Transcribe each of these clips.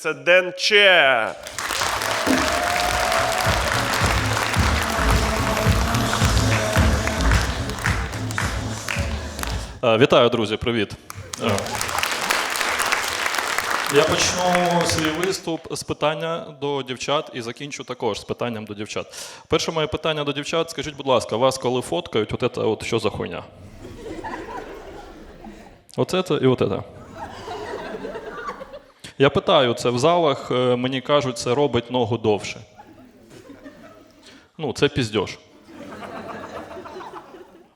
Це Ден Че. Е, Вітаю, друзі, привіт. Е, Я почну свій виступ з питання до дівчат і закінчу також з питанням до дівчат. Перше моє питання до дівчат: скажіть, будь ласка, вас коли фоткають, от це от що за хуйня? Оце це і от це. Я питаю це в залах, е, мені кажуть, це робить ногу довше. Ну, це піздьош.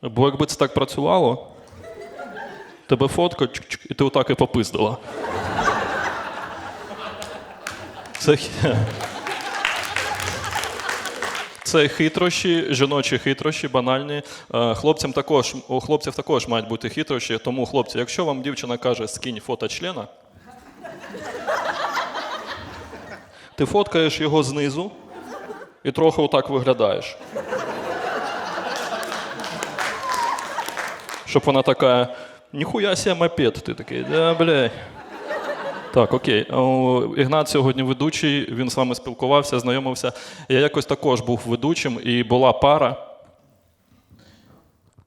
Бо якби це так працювало, тебе фотка, і ти отак і попиздила. Це, це хитрощі, жіночі хитрощі, банальні. Е, Хлопцям також, у хлопців також мають бути хитрощі. Тому, хлопці, якщо вам дівчина каже скинь фото члена, ти фоткаєш його знизу і трохи отак виглядаєш. Щоб вона така, ніхуя себе мопед. Ти такий, да, бля. Так, окей. Ігнат сьогодні ведучий, він з вами спілкувався, знайомився. Я якось також був ведучим, і була пара.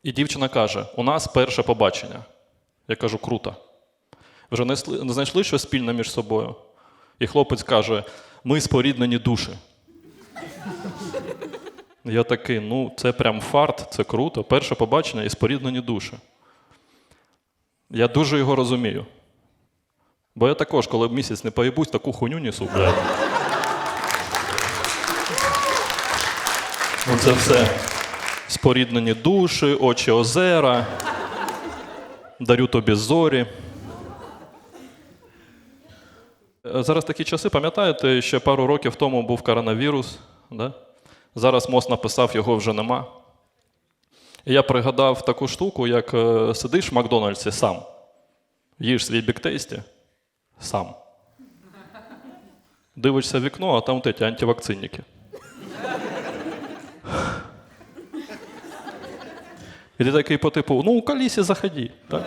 І дівчина каже: у нас перше побачення. Я кажу, круто. Вже не знайшли щось спільне між собою. І хлопець каже: ми споріднені душі. Я такий, ну, це прям фарт, це круто. Перше побачення і споріднені душі. Я дуже його розумію. Бо я також, коли місяць не поїбусь, таку хуйню несу, блядь. Оце все. Споріднені душі, очі озера. Дарю тобі зорі. Е, Зараз такі часи, пам'ятаєте, ще пару років тому був коронавірус. Да? Зараз МОЗ написав, його вже нема. І я пригадав таку штуку, як е, сидиш в Макдональдсі сам, їш свій біктейсті сам. Дивишся вікно, а там ті антивакцинники. І ти такий по типу, ну, у калісі заходи. Так?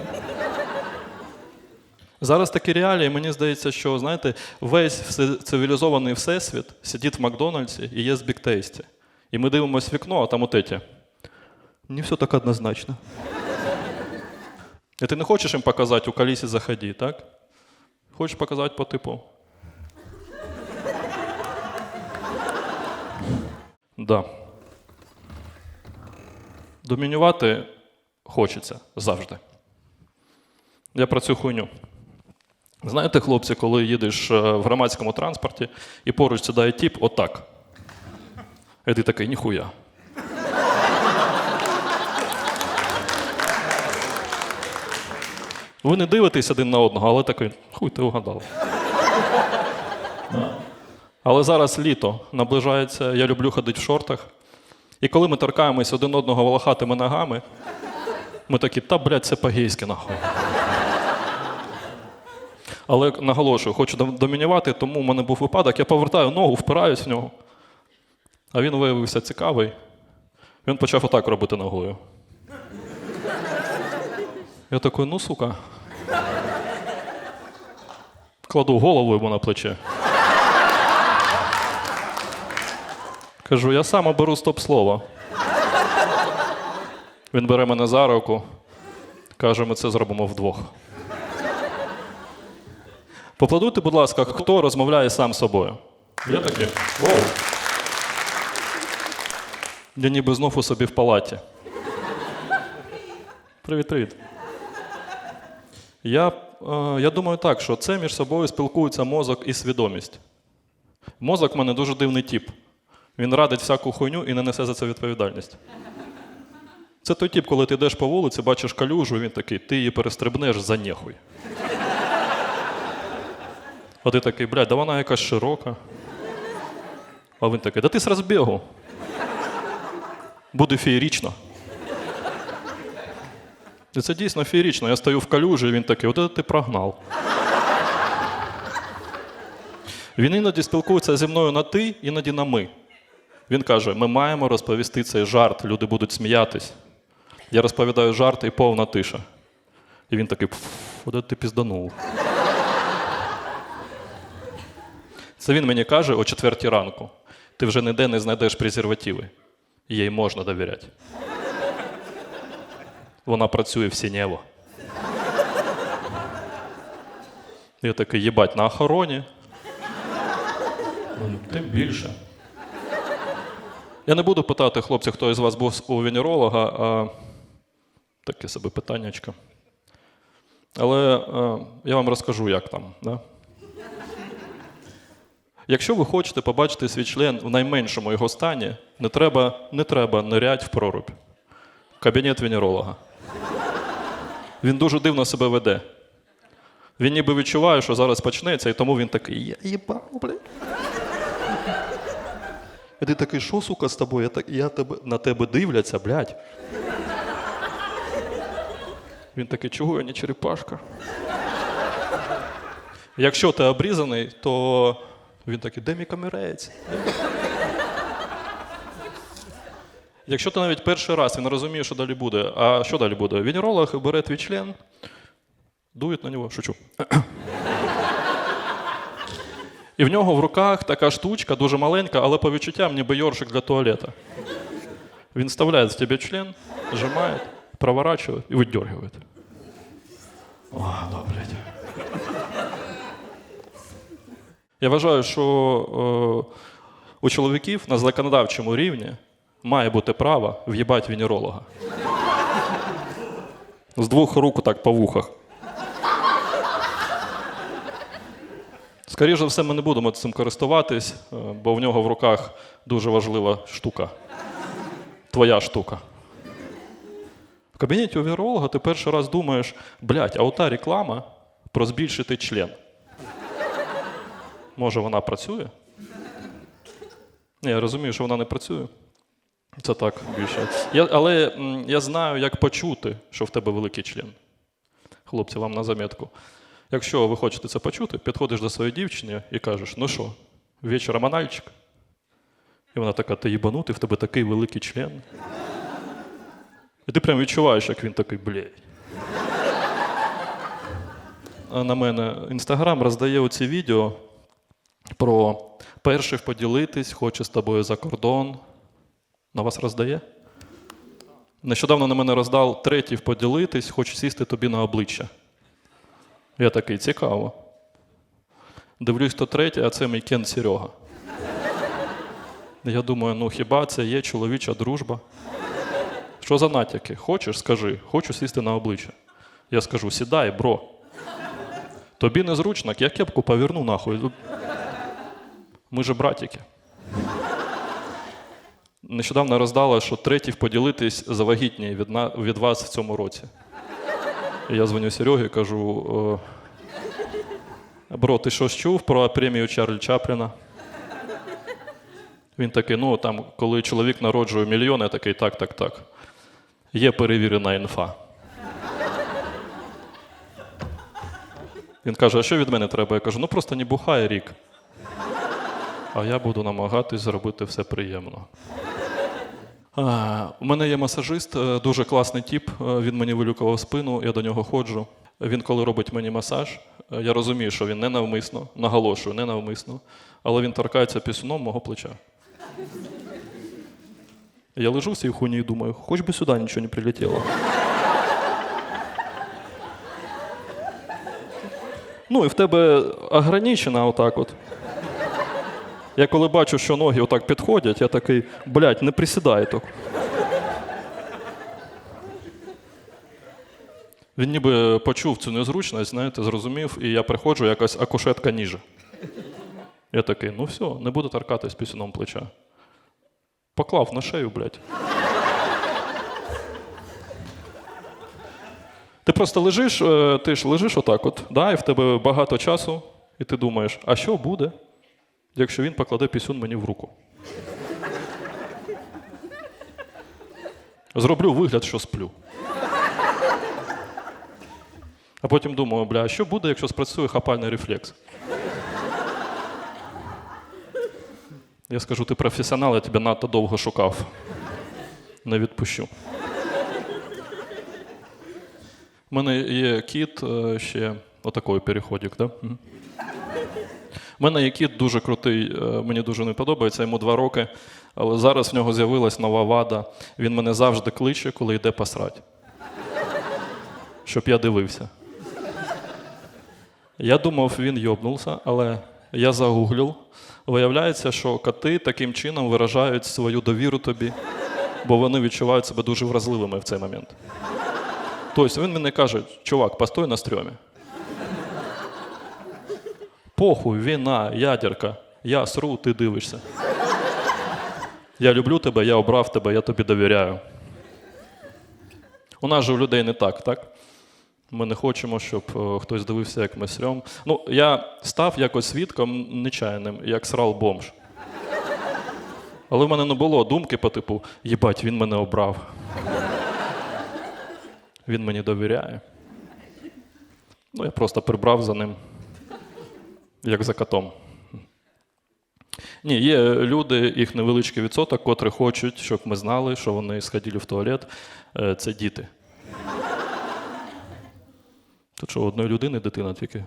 Зараз такі реалії, мені здається, що знаєте, весь цивілізований всесвіт сидить в Макдональдсі і є з біктейсті. І ми дивимося в вікно, а там от эти. Не все так однозначно. І ти не хочеш їм показати у калісі заходи, так? Хочеш показати по типу. Да. Домінювати хочеться завжди. Я про цю хуйню. Знаєте, хлопці, коли їдеш е, в громадському транспорті і поруч сідає тіп, отак. І ти такий, ніхуя. Ви не дивитесь один на одного, але такий, хуй ти угадав. Але зараз літо наближається, я люблю ходити в шортах. І коли ми торкаємось один одного волохатими ногами, ми такі, та, блядь, це по-гейськи, нахуй. Але наголошую, хочу дом- домінювати, тому в мене був випадок, я повертаю ногу, впираюсь в нього. А він виявився цікавий. Він почав отак робити ногою. Я такий, ну сука. Кладу голову йому на плече. Кажу, я сам оберу стоп-слово. Він бере мене за руку, каже, ми це зробимо вдвох. Поплодуйте, будь ласка, хто розмовляє сам з собою. Я такий. Воу. Я ніби знов у собі в палаті. Привіт, привіт. Я, е, я думаю так, що це між собою спілкуються мозок і свідомість. Мозок в мене дуже дивний тип. Він радить всяку хуйню і не несе за це відповідальність. Це той тип, коли ти йдеш по вулиці, бачиш калюжу, він такий, ти її перестрибнеш за нехуй. А ти такий, блядь, да вона якась широка. А він такий, да ти з розбігу. Буде феєрично. І це дійсно феєрично. Я стою в калюжі, і він такий, от ти прогнав. Він іноді спілкується зі мною на ти, іноді на ми. Він каже: ми маємо розповісти цей жарт, люди будуть сміятись. Я розповідаю жарт і повна тиша. І він такий, «Пф, от ти пізданув. Це він мені каже о четвертій ранку. Ти вже ніде не знайдеш презервативи. Їй можна довіряти. Вона працює в Сінєво. Я такий, їбать, на охороні. Ну, Тим більше. Я не буду питати хлопців, хто із вас був у венеролога, а таке собі питаннячко. Але е, я вам розкажу, як там. Да? Якщо ви хочете побачити свій член в найменшому його стані, не треба, не треба нирять в прорубь. Кабінет венеролога. Він дуже дивно себе веде. Він ніби відчуває, що зараз почнеться, і тому він такий, я їбав, блядь. І ти такий, що, сука, з тобою? Я, так, я тебе, на тебе дивляться, блядь. Він такий, чого я не черепашка? Якщо ти обрізаний, то він такий, де мій камерець? Якщо ти навіть перший раз він розуміє, що далі буде. А що далі буде? Венеролог бере твій член, дує на нього, шучу. І в нього в руках така штучка, дуже маленька, але по відчуттям ніби йоршик для туалета. Він вставляє в тебе член, сжимает, проворачивает и выдергивает. О, блядь. Я вважаю, що е, у чоловіків на законодавчому рівні має бути право в'їбати венеролога. З двох рук так по вухах. Скоріше за все, ми не будемо цим користуватись, е, бо в нього в руках дуже важлива штука. Твоя штука. В кабінеті у віролога ти перший раз думаєш, блядь, а ота реклама про збільшити член. Може, вона працює? Ні, я розумію, що вона не працює. Це так більше. Я, але я знаю, як почути, що в тебе великий член. Хлопці, вам на замітку. Якщо ви хочете це почути, підходиш до своєї дівчини і кажеш: ну що, вечором анальчик? І вона така, ти їбанутий, в тебе такий великий член. І ти прям відчуваєш, як він такий, блядь. На мене інстаграм роздає оці відео про перший поділитись, хоче з тобою за кордон. На вас роздає? Нещодавно на мене роздав третій поділитись, хоче сісти тобі на обличчя. Я такий, цікаво. Дивлюсь, то третє, а це мій кен Серега. Я думаю, ну хіба це є чоловіча дружба? Що за натяки? Хочеш, скажи, хочу сісти на обличчя. Я скажу, сідай, бро. Тобі незручно, я кепку поверну нахуй. Ми же братики. Нещодавно роздала, що третій поділитись завагітні від, від вас в цьому році. Я дзвоню Серегі і кажу: «Е, бро, ти щось чув про премію Чарлі Чапліна? Він такий, ну там, коли чоловік народжує мільйон, я такий, так, так, так. Є перевірена інфа. Він каже: а що від мене треба? Я кажу, ну просто не бухай рік. А я буду намагатись зробити все приємно. У мене є масажист, е, дуже класний тіп. е, Він мені вилюкував спину, я до нього ходжу. Він, коли робить мені масаж, е, я розумію, що він не навмисно, наголошую, не навмисно, але він торкається пісюном мого плеча. Я лежу в цій хуйні і думаю, хоч би сюди нічого не прилетіло. Ну, і в тебе ограничена отак от. Я коли бачу, що ноги отак підходять, я такий, блядь, не присідай так. Він ніби почув цю незручність, знаєте, зрозумів, і я приходжу, якась акушетка ніже. Я такий, ну все, не буду торкатись пісюном плеча. Поклав на шею, блядь. Ти просто лежиш, е, ти ж лежиш отак, от, да, і в тебе багато часу, і ти думаєш, а що буде, якщо він покладе пісюн мені в руку? Зроблю вигляд, що сплю. А потім думаю, бля, а що буде, якщо спрацює хапальний рефлекс? Я скажу, ти професіонал, я тебе надто довго шукав. Не відпущу. У мене є кіт е, ще отакий переходик, да? У мене є дуже крутий, е, мені дуже не подобається, йому два роки, але зараз в нього з'явилась нова вада. Він мене завжди кличе, коли йде посрать. Щоб я дивився. Я думав, він йобнувся, але я загуглив. Виявляється, що коти таким чином виражають свою довіру тобі, бо вони відчувають себе дуже вразливими в цей момент. Тобто він мені каже, чувак, постой на стрьомі. Похуй, війна, ядерка. Я сру, ти дивишся. Я люблю тебе, я обрав тебе, я тобі довіряю. У нас же у людей не так, так? Ми не хочемо, щоб е, хтось дивився, як ми срем. Ну, я став якось свідком нечаянним, як срал бомж. Але в мене не було думки по типу, їбать, він мене обрав. Він мені довіряє. Ну, я просто прибрав за ним, як за котом. Ні, є люди, їх невеличкий відсоток, котрі хочуть, щоб ми знали, що вони сходили в туалет. Е, Це діти. Тут що, одної людини дитина тільки.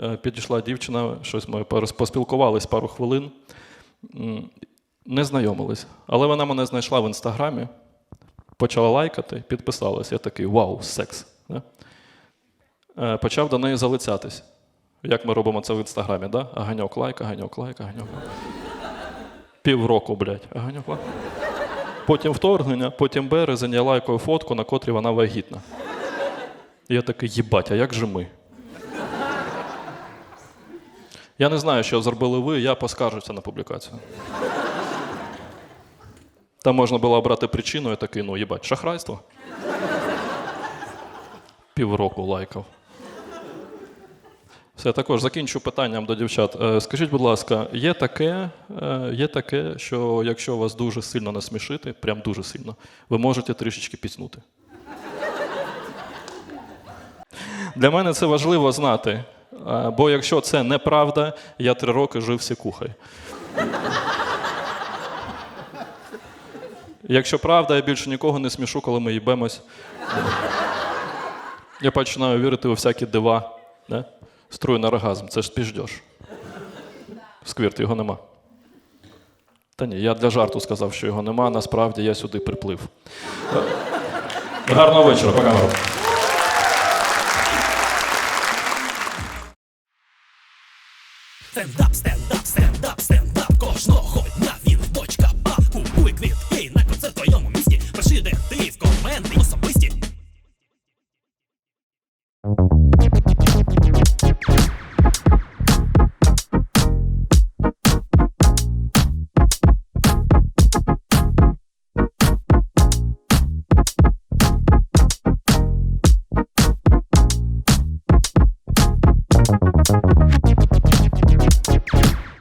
Е, Підійшла дівчина, щось ми пос- поспілкувались пару хвилин, не знайомились. Але вона мене знайшла в інстаграмі, почала лайкати, підписалась. Я такий вау, секс. Е, Почав до неї залицятись. Як ми робимо це в інстаграмі, да? Аганьок лайк, аганьок лайк, аганьок лайк. Півроку, блядь, аганьок лайк. Потім вторгнення, потім березень, я лайкаю фотку, на котрій вона вагітна. І я такий, їбать, а як же ми? Я не знаю, що зробили ви, я поскаржуся на публікацію. Там можна було обрати причину, я такий, ну їбать, шахрайство. Півроку лайкав. Все, також закінчу питанням до дівчат. Е, Скажіть, будь ласка, є таке, е, є таке, що якщо вас дуже сильно насмішити, прям дуже сильно, ви можете трішечки піснути? Для мене це важливо знати. е, Бо якщо це неправда, я три роки жив сікухой. Якщо правда, я більше нікого не смішу, коли ми їбемось. Я починаю вірити у всякі дива. Струйний оргазм, це ж піждеш. Сквірт, його нема. Та ні, я для жарту сказав, що його нема, насправді я сюди приплив. Гарного вечора, пока. Стендап, стендап, стендап, стендап кожного дня він точка А Купуй квітки на концерт в твоєму місті Пиши, де ти